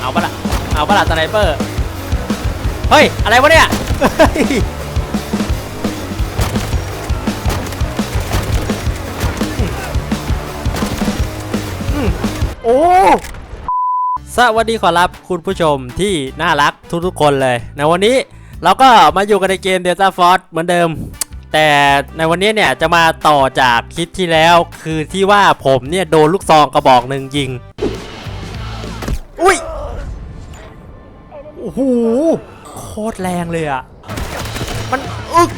เอาปะละเอาปะละสไนเปอร์ เฮ้ย อะไรวะเนี่ยเฮ้ยอืมโอ้ สวัสดีขอรับคุณผู้ชมที่น่ารักทุกๆคนเลยในวันนี้เราก็มาอยู่กันในเกม Delta Force เหมือนเดิม แต่ในวันนี้เนี่ยจะมาต่อจากคลิปที่แล้ว คือที่ว่าผมเนี่ยโดนลูกซองกระบอกหนึ่งยิง อุ้ย โอ้โห โคตรแรงเลยอะมันอึก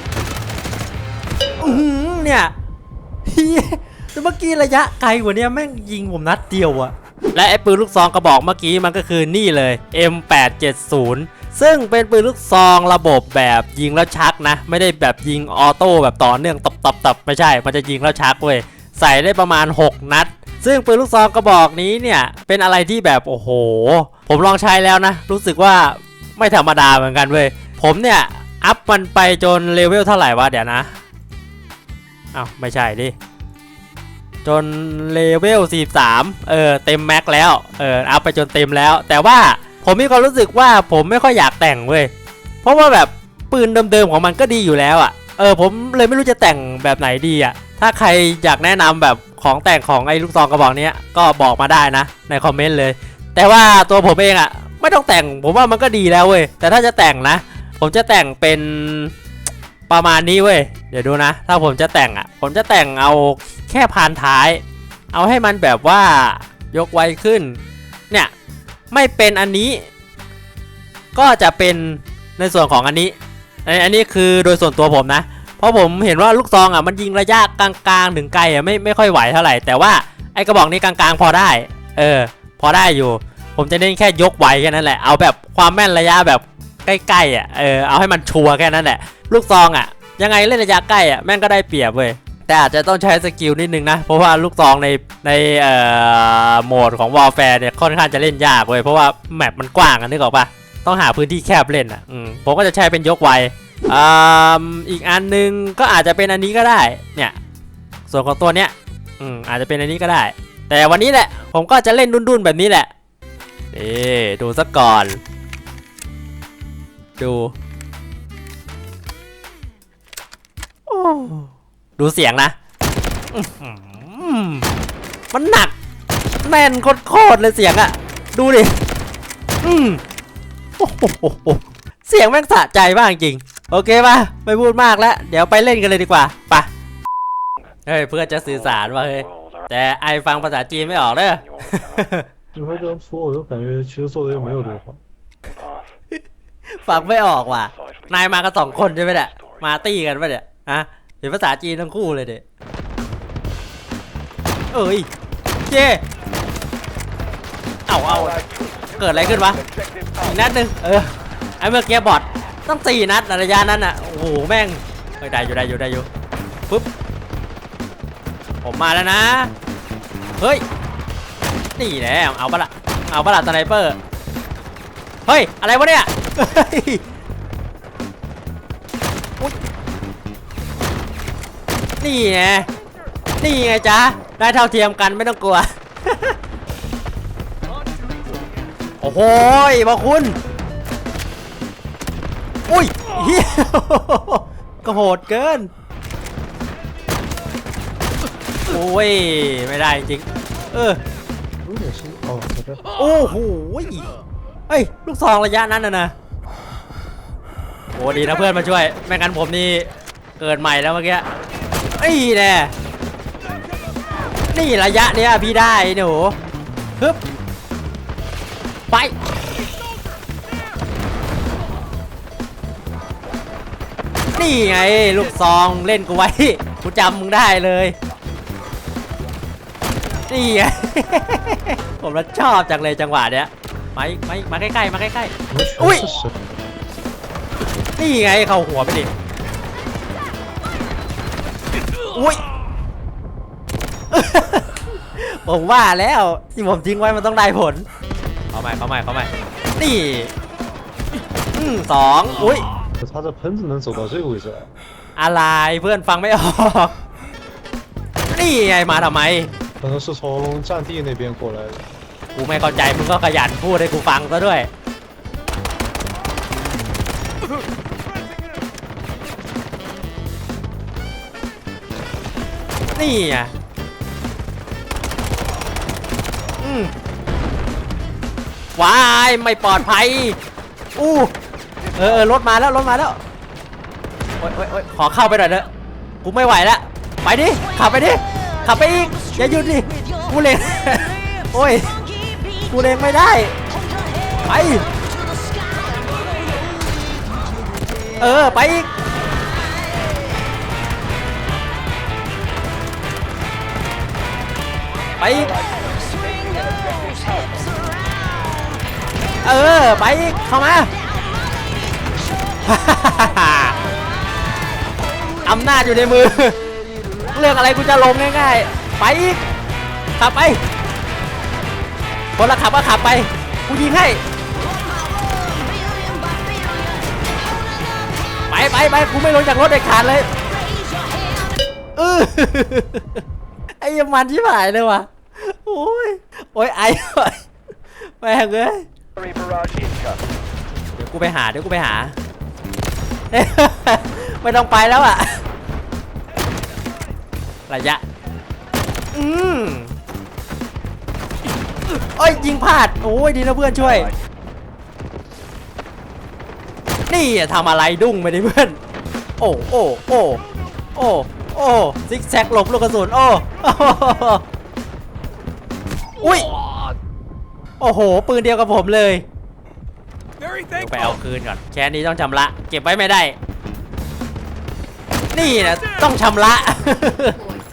อื้อหือเนี่ยเฮียแล้วเมื่อกี้ระยะไกลกว่านี้แม่งยิงผมนัดเดียวอะและไอ้ปืนลูกซองกระบอกเมื่อกี้มันก็คือนี่เลย M870 ซึ่งเป็นปืนลูกซองระบบแบบยิงแล้วชักนะ ไม่ได้แบบยิงออโต้แบบต่อเนื่องตับตับตับไม่ใช่ มันจะยิงแล้วชักเว้ย ใส่ได้ประมาณ 6 นัด ซึ่งปืนลูกซองกระบอกนี้เนี่ยเป็นอะไรที่แบบโอ้โห ผมลองใช้แล้วนะ รู้สึกว่าไม่ธรรมดาเหมือนกันเว้ยผมเนี่ยอัพมันไปจนเลเวลเท่าไหร่วะเดี๋ยวนะเอ้าไม่ใช่ดิจนเลเวล 43 เออเต็มแม็กแล้ว เอออัพไปจนเต็มแล้ว แต่ว่าผมมีความรู้สึกว่าผมไม่ค่อยอยากแต่งเว้ย เพราะว่าแบบปืนเดิมๆของมันก็ดีอยู่แล้วอะ เออผมเลยไม่รู้จะแต่งแบบไหนดีอะ่ะ ถ้าใครอยากแนะนำแบบของแต่งของไอ้ลูกซองกระบอกเนี้ยก็บอกมาได้นะ ในคอมเมนต์เลย แต่ว่าตัวผมเองอะ่ะ ไม่ต้องแต่งผมว่ามันก็ดีแล้วเว้ย แต่ถ้าจะแต่งนะ ผมจะแต่งเป็นประมาณนี้เว้ย เดี๋ยวดูนะ ถ้าผมจะแต่งอะ ผมจะแต่งเอาแค่พานท้าย เอาให้มันแบบว่ายกไวขึ้น เนี่ย ไม่เป็นอันนี้ ก็จะเป็นในส่วนของอันนี้ อันนี้คือโดยส่วนตัวผมนะ เพราะผมเห็นว่าลูกซองอะมันยิงระยะกลางๆถึงไกลอะไม่ไม่ค่อยไหวเท่าไหร่ แต่ว่าไอ้กระบอกนี้กลางๆพอได้ เออ พอได้อยู่ ผมจะเน้นแค่ยกไวแค่นั้นแหละ เอาแบบความแม่นระยะแบบใกล้ๆอะ เออ เอาให้มันชัวร์แค่นั้นแหละ ลูกซองอะ ยังไงเล่นระยะใกล้อะแม่งก็ได้เปรียบเว้ย แต่อาจจะต้องใช้สกิลนิดนึงนะ เพราะว่าลูกซองในในเอ่อโหมดของ Warfare เนี่ยค่อนข้างจะเล่นยากเว้ย เพราะว่าแมปมันกว้างอะนึกออกปะต้องหาพื้นที่แคบเล่นอะ อืม ผมก็จะใช้เป็นยกไว อ,อีกอันนึงก็อาจจะเป็นอันนี้ก็ได้ เนี่ย ส่วนของตัวเนี้ยอืมอาจจะเป็นอันนี้ก็ได้ แต่วันนี้แหละ ผมก็จะเล่นดุนๆแบบนี้แหละ เอ๊ดูซะก่อน ดูโอ้ดูเสียงนะ มันหนัก แน่นโคตรเลยเสียงอะ ดูดิ อืมโอ้โหเสียงแม่งสะใจมากจริง โอเคป่ะ ไม่พูดมากแล้ว เดี๋ยวไปเล่นกันเลยดีกว่าไปะเฮ้ย เพื่อจะสื่อสารว่าเฮ้ย แต่ไอฟังภาษาจีนไม่ออกเด้อ 指挥官说，我就感觉其实做的又没有多好。 ฟังไม่ออกว่ะ นายมากันสองคนใช่ไหมเนี่ย มาตี้กันปะเนี่ย ฮะเห็นภาษาจีนทั้งคู่เลยเด็เอ้ยเจเอาเอาเกิดอะไรขึ้นวะ อีกนัดหนึ่งเออ ไอ้เมื่อกี้บอด ต้องสี่นัดระยะนั้นอะโอ้โหแม่งเฮ้ยได้อยู่ได้อยู่ได้อยู่ปุ๊บผมมาแล้วนะเฮ้ยนี่แหละเอาปะละเอาปะละสไนเปอร์เฮ้ยอะไรวะเนี่ยนี่ไงนี่ไงจ๊ะได้เท่าเทียมกันไม่ต้องกลัวโอ้โหบอคุณ อุ้ยเฮียก็โหดเกิน โอ้ย ไม่ได้จริง เออรู้เดี๋ยวชิ้วยโอ้โหเอ้ย ลูกซองระยะนั้นนะนะโอ้ดีนะเพื่อนมาช่วย ไม่งั้นผมนี่เกิดใหม่แล้วเมื่อกี้ไอ้แน่นี่ระยะเนี้ยพี่ได้หนูฮึบไป นี่ไง ลูกซองเล่นกูไว้ กูจำมึงได้เลย นี่ไง ผมรัชอบจังเลยจังหวะเนี้ยมามามาใกล้ๆ มาใกล้ๆ อุ้ย นี่ไงเข้าหัวไปดิ อุ้ย ผมว่าแล้วที่ผมทิ้งไว้มันต้องได้ผล เข้าใหม่เข้าใหม่เข้าใหม่นี่สองอุ้ย 他的喷子能走到这个位置来， อะไรเพื่อนฟังไม่ออก นี่ไงมาทำไม 可能是从战地那边过来的。 กูไม่เข้าใจมึงก็ขยันพูดให้กูฟังซะด้วย นี่อ่ะอืมวายไม่ปลอดภัย อู้ เออเออรถมาแล้วรถมาแล้วโอ๊ยโอ๊ยโอ๊ยขอเข้าไปหน่อยเถอะกูไม่ไหวแล้วไปดิขับไปดิขับไปอีกอย่าหยุดดิกูเลงโอ้ยกูเลงไม่ได้ไปเออไปอีกไปอีกเออไปอีกเข้ามา อำนาจอยู่ในมือ เรื่องอะไรกูจะลงง่ายๆ ไปอีก ขับไป คนละขับก็ขับไป กูยิงให้ ไปไปไปกูไม่ลงจากรถเด็ดขาดเลยเออไอ้ยมันที่หายเลยว่ะโอ้ย โอ้ยไอ้แม่งเอ้ย Artillery barrage incoming. เดี๋ยวกูไปหา เดี๋ยวกูไปหา ไม่ต้องไปแล้วอะระยะ อืมโอ้ยยิงพลาด โอ้ยดีนะเพื่อนช่วย นี่ทำอะไรดุ้งไปดิเพื่อน โอ้โอ้โอ้โอ้โอ้ซิกแซกหลบลูกกระสุน โอ้อ้อุ้ย โอ้โห ปืนเดียวกับผมเลย เดี๋ยวไปเอาคืนก่อนแค่นี้ต้องชำระ เก็บไว้ไม่ได้ นี่นะต้องชำระ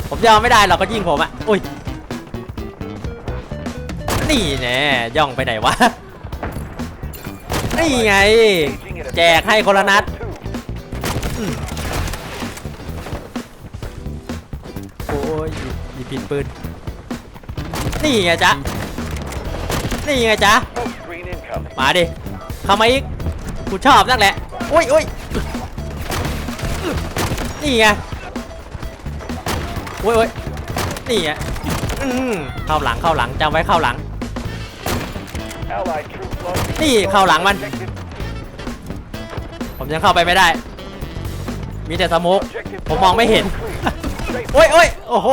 ผมยอมไม่ได้หรอกก็ยิงผมอะอุ้ยนี่แน่ย่องไปไหนวะนี่ไง แจกให้คนละนัดโอ้ยหยิบผิดปืนนี่ไงจ๊ะนี่ไงจ๊ะมาดิ เข้ามาอีกกูชอบนั่นแหละอุ้ยอุ้ยนี่ไงอุ้ยอุ้ยนี่ไงอืมเข้าหลังเข้าหลังจำไว้เข้าหลัง Allied troops launching. นี่เข้าหลังมัน Objective, ผมยังเข้าไปไม่ได้ มีแต่สโมก objective ผมมองไม่เห็น clear. Safe. โอ้ยโอ้ยโอ้โห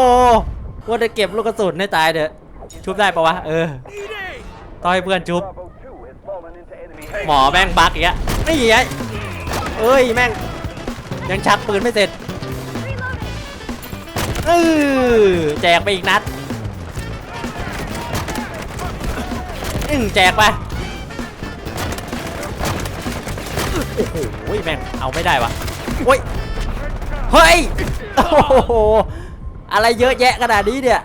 ว่าจะเก็บลูกกระสุนให้ตายเด้อะชุบได้ปะวะ เออต้องให้เพื่อนชุบ หมอแม่งบักอีกแล้วนี่ไงเอ้ยแม่งยังชักปืนไม่เสร็จเออแจกไปอีกนัดอืมแจกไปโอ้โหแม่งเอาไม่ได้วะโอ้ยเฮ้ยโอ้โหอะไรเยอะแยะขนาดนี้เนี่ย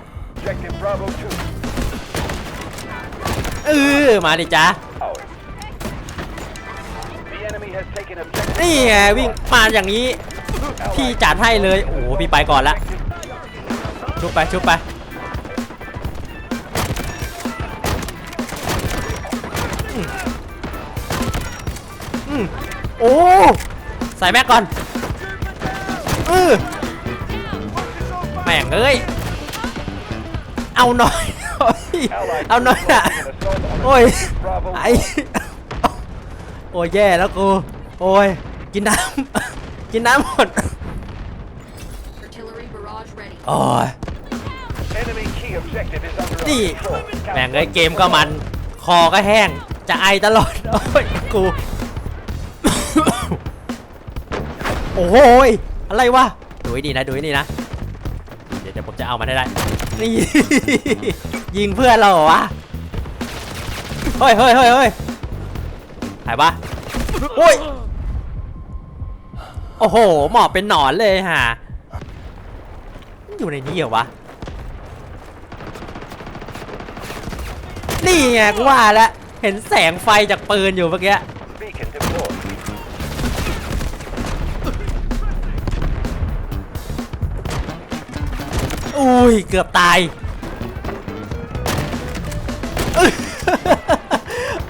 เออมาดิจ้า นี่ไงวิ่งมาอย่างนี้ พี่จัดให้เลย โอ้โหพี่ไปก่อนละ ชุบไปชุบไปอืมโอ้ ใส่แม็กก่อนเออแม่งเอ้ย เอาหน่อย เอาหน่อยนะโอ้ย ไอโอ้ยแย่แล้วกู โอ้ย กินน้ำ กินน้ำหมด Artillery barrage ready. โอ้ย Enemy key objective is under our นี่ control. แม่งเอ้ยเกมก็มัน คอก็แห้ง จะไอตลอด โอ้ย กู โอ้โหยอะไรวะ ดูให้ดีนะ ดูให้ดีนะ เดี๋ยวเดี๋ยวผมจะเอามันให้ได้ นี่ ยิงเพื่อนเราเหรอวะ เฮ้ยเฮ้ยเฮ้ยเฮ้ยหายปะโอ้ย โอ้โห หมอบเป็นหนอนเลยฮะอยู่ในนี้เหรอวะ นี่ไงกูว่าแล้ว เห็นแสงไฟจากปืนอยู่เมื่อกี้ Beacon deployed. อุ้ย เกือบตาย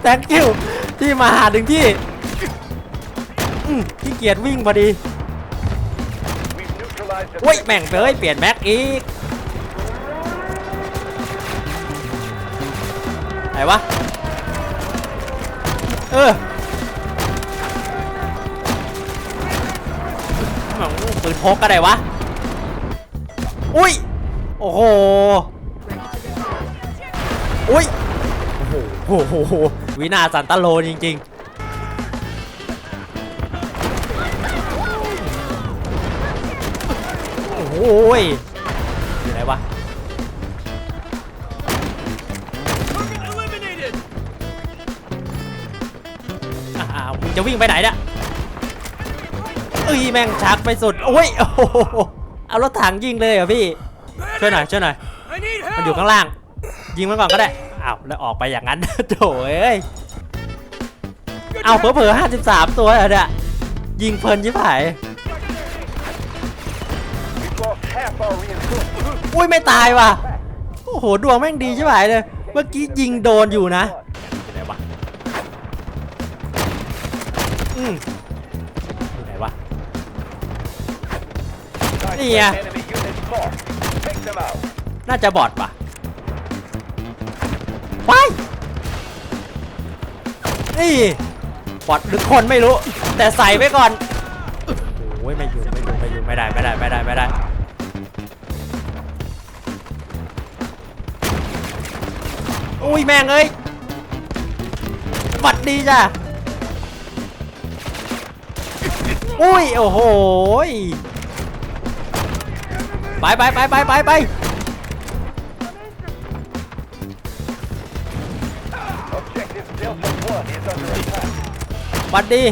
thank you ที่มาหาถึงที่ ขี้เกียจวิ่งพอดีโอ้ยแม่งเอ้ยเปลี่ยนแม็กอีกไหนวะ เออหนังปืนพกก็ได้วะ อุ้ย โอ้โห อุ้ย โอ้โหโอ้โหวินาสันตโลจริง ๆ อ้ยอยู่ไหนวะจะวิ่งไปไหนเนี่ยเอ้ยแม่งชักไปสุดโอ้ยโอ้โหเอารถถังยิงเลยเหรอพี่ช่วยหน่อยช่วยหน่อยมันอยู่ข้างล่าง ยิงมันก่อนก็ได้อ้าวแล้วออกไปอย่างนั้นโถเอ้ยเอาเผลอๆห้าสิบสามตัวเหรอเนี่ยยิงเพลินชิบหาย อุ้ยไม่ตายว่ะ โอ้โหดวงแม่งดีชิบหายเลย เมื่อกี้ยิงโดนอยู่นะอยู่ไหนวะอืมอยู่ไหนวะ Nice Yeah. enemy units marked. Take them out. น่าจะบอดป่ะว้ายนี่บอดหรือคนไม่รู้ แต่ใส่ไว้ก่อน โอ้ยไม่อยู่ไม่อยู่ไม่อยู่ไม่ได้ไม่ได้ไม่ได้ไม่ได้ อุ้ยแม่งเอ้ยบัดดีจ้ะอุ้ยโอ้โหไปไปไปไปไปไปบัดดี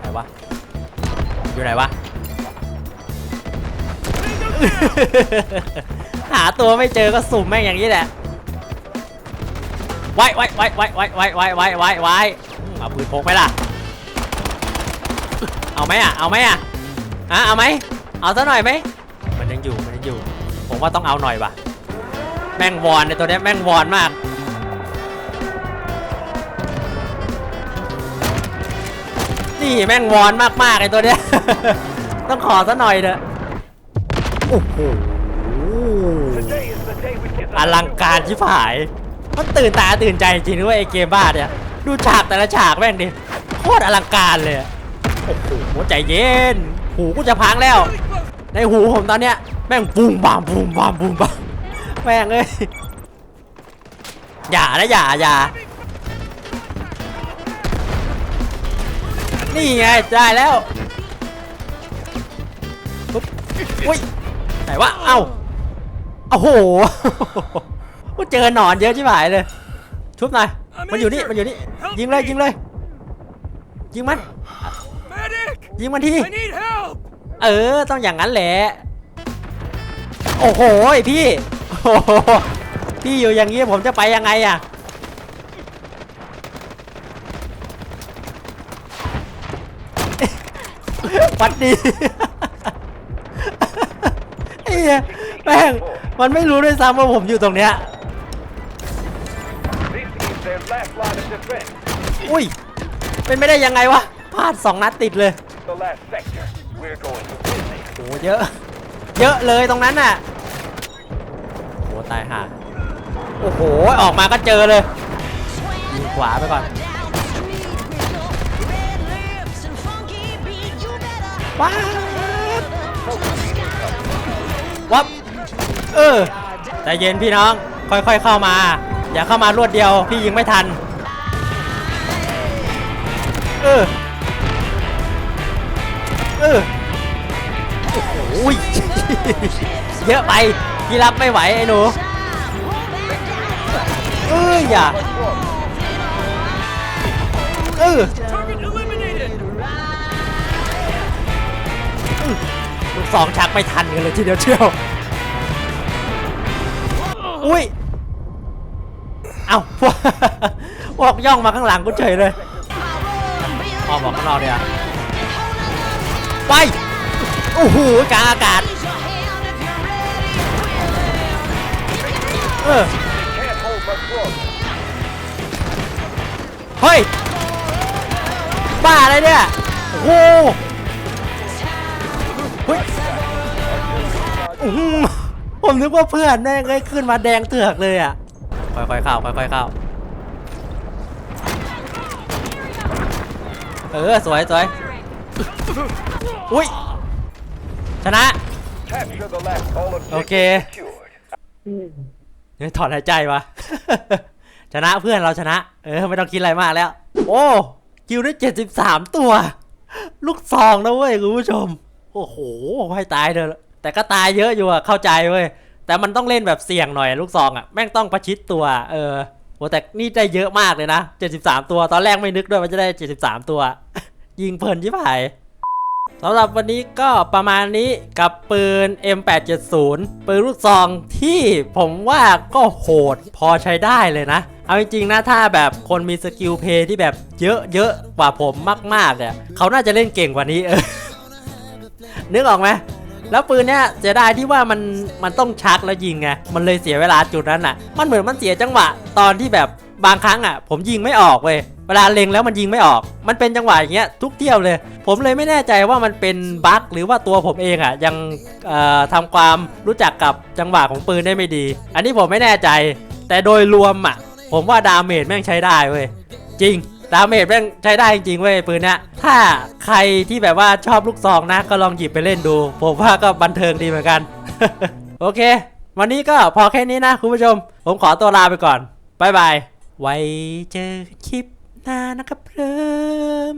ไหนวะอยู่ไหนวะ หาตัวไม่เจอก็สุ่มแม่งอย่างนี้แหละไว้ไว้ไว้ไว้ไว้ไว้ไว้ไว้ไว้ไว้อืมเอาปืนพกไหมล่ะ เอาไหมอะ เอาไหมอะฮะเอาไหมเอาซะหน่อยไหม มันยังอยู่ มันยังอยู่ ผมว่าต้องเอาหน่อยว่ะ แม่งวอนในตัวเนี้ยแม่งวอนมากนี่แม่งวอนมากๆไอ้ตัวเนี้ย ต้องขอซะหน่อยเถอะโอ้โห อลังการชิบหาย มันตื่นตาตื่นใจจริงด้วยไอ้เกมบ้าเนี่ย ดูฉากแต่ละฉากแม่งดิ โคตรอลังการเลย โอ้โหใจเย็น หูกูจะพังแล้ว ในหูผมตอนเนี้ยแม่งบูมบามบูมบามบูมบามแม่งเอ้ย อย่านะอย่าอย่า นี่ไงได้แล้วปุ๊บอุ้ยไหนวะ เอ้า โอ้โหกูเจอหนอนเยอะชิบหายเลย ชุบหน่อย มันอยู่นี่ มันอยู่นี่ ยิงเลย ยิงเลย ยิงมัน ยิงมันที เออ ต้องอย่างนั้นแหละ โอ้โหพี่ พี่อยู่อย่างนี้ผมจะไปยังไงอะวัดดีไอ้เหี้ยแม่ง มันไม่รู้ด้วยซ้ำว่าผมอยู่ตรงเนี้ย This is their last line of defense. อุ้ย เป็นไม่ได้ยังไงวะ พลาดสองนัดติดเลย The last sector. We're going to win this. โอ้โหเยอะ เยอะเลยตรงนั้นน่ะโอ้โหตายห่าโอ้โห ออกมาก็เจอเลย ยิงขวาไปก่อนว้าววับ เออใจเย็นพี่น้อง ค่อยๆเข้ามา อย่าเข้ามารวดเดียว พี่ยิงไม่ทัน เออ เออ โอ้ย เยอะไป พี่รับไม่ไหวไอ้หนู เอ้ยอย่า เออสองชักไม่ทันกันเลยทีเดียวเชียว อุ้ย เอ้าพวกพวกย่องมาข้างหลังกูเฉยเลยออกบอกข้างนอกเดียวไป โอ้โหกลางอากาศ เออ เฮ้ย บ้าอะไรเนี่ย โอ้โหเฮ้ยอื้อหือโผมนึกว่าเพื่อนแม่งได้ขึ้นมาแดงเถือกเลยอะ ค่อยๆเข้าค่อยๆเข้าเออสวยสวยอุ้ยชนะ Capture the last all objectives Okay. secured. ยังถอนหายใจวะชนะเพื่อนเราชนะ เออ ไม่ต้องคิดอะไรมากแล้ว โอ้คิวได้ 73 ตัว ลูกซองนะเว้ยคุณผู้ชม โอ้โห ให้ตายเถอะ แต่ก็ตายเยอะอยู่อะเข้าใจเว้ยแต่มันต้องเล่นแบบเสี่ยงหน่อยลูกซองอะแม่งต้องประชิดตัว เออโหแต่นี่ได้เยอะมากเลยนะ 73 ตัว ตอนแรกไม่นึกด้วยว่าจะได้ 73 ตัว ยิงเพลินชิบหายสำหรับวันนี้ก็ประมาณนี้กับปืน M870 ปืนลูกซองที่ผมว่าก็โหดพอใช้ได้เลยนะ เอาจริงๆนะถ้าแบบคนมีสกิลเพย์ที่แบบเยอะเยอะกว่าผมมากๆเนี่ยเขาน่าจะเล่นเก่งกว่านี้เออนึกออกไหม แล้วปืนเนี้ยเสียดายที่ว่ามันมันต้องชักแล้วยิงไงมันเลยเสียเวลาจุดนั้นอะ มันเหมือนมันเสียจังหวะตอนที่แบบบางครั้งอะ ผมยิงไม่ออกเว้ยเวลาเล็งแล้วมันยิงไม่ออก มันเป็นจังหวะอย่างเงี้ยทุกเที่ยวเลย ผมเลยไม่แน่ใจว่ามันเป็นบั๊กหรือว่าตัวผมเองอะยังเอ่อทำความรู้จักกับจังหวะของปืนได้ไม่ดี อันนี้ผมไม่แน่ใจ แต่โดยรวมอะ ผมว่าดาเมจแม่งใช้ได้เว้ยจริง ดาเมจแม่งใช้ได้จริงๆเว้ยปืนเนี้ยถ้าใครที่แบบว่าชอบลูกซองนะ ก็ลองหยิบไปเล่นดู ผมว่าก็บันเทิงดีเหมือนกัน โอเค วันนี้ก็พอแค่นี้นะคุณผู้ชม ผมขอตัวลาไปก่อนบายบาย ไว้เจอคลิปหน้านะครับเพิ่ม